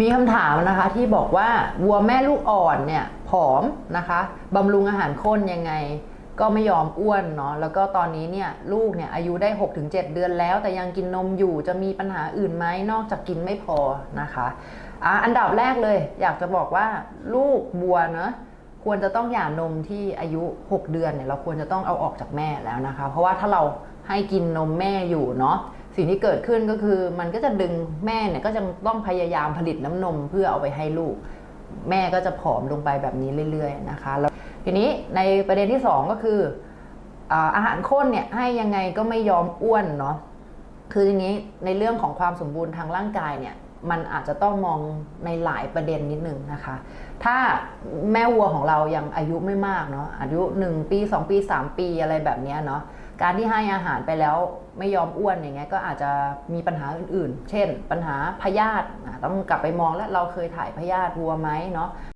มีคำถามนะคะที่บอกว่าวัวแม่ลูกอ่อนเนี่ยผอมนะคะบำรุงอาหารข้นยังไง ก็ไม่ยอมอ้วนเนาะแล้วก็ตอนนี้เนี่ยลูกเนี่ยอายุได้ 6-7 เดือนแล้ว แต่ยังกินนมอยู่จะมีปัญหาอื่นไหมนอกจากกินไม่พอนะคะอะอันดับแรกเลย อยากจะบอกว่าลูกวัวเนาะควรจะต้องหย่านมที่อายุ 6 เดือนเนี่ยเราควรจะต้องเอาออกจากแม่แล้วนะคะ เพราะว่าถ้าเราให้กินนมแม่อยู่เนาะ สิ่งที่เกิดขึ้นก็คือมันก็จะดึงแม่เนี่ยก็จะต้องพยายามผลิตน้ำนมเพื่อเอาไปให้ลูก แม่ก็จะผอมลงไปแบบนี้เรื่อย ๆ นะคะ แล้วทีนี้ในประเด็นที่ 2 ก็คืออาหารข้นเนี่ยให้ยังไงก็ไม่ยอมอ้วนเนาะคือทีนี้ในเรื่องของความสมบูรณ์ทางร่างกายเนี่ยมันอาจจะต้องมองในหลายประเด็นนิดนึงนะคะ ถ้าแม่วัวของเรายังอายุไม่มากเนาะอายุ 1 ปี 2 ปี 3 ปีอะไรแบบเนี้ยเนาะ การที่ให้อาหารไปแล้วไม่ยอมอ้วนอย่างเงี้ยก็อาจจะมีปัญหาอื่นๆ เช่น ปัญหาพยาธิต้องกลับไปมองแล้วเราเคยถ่ายพยาธิวัวไหมเนาะ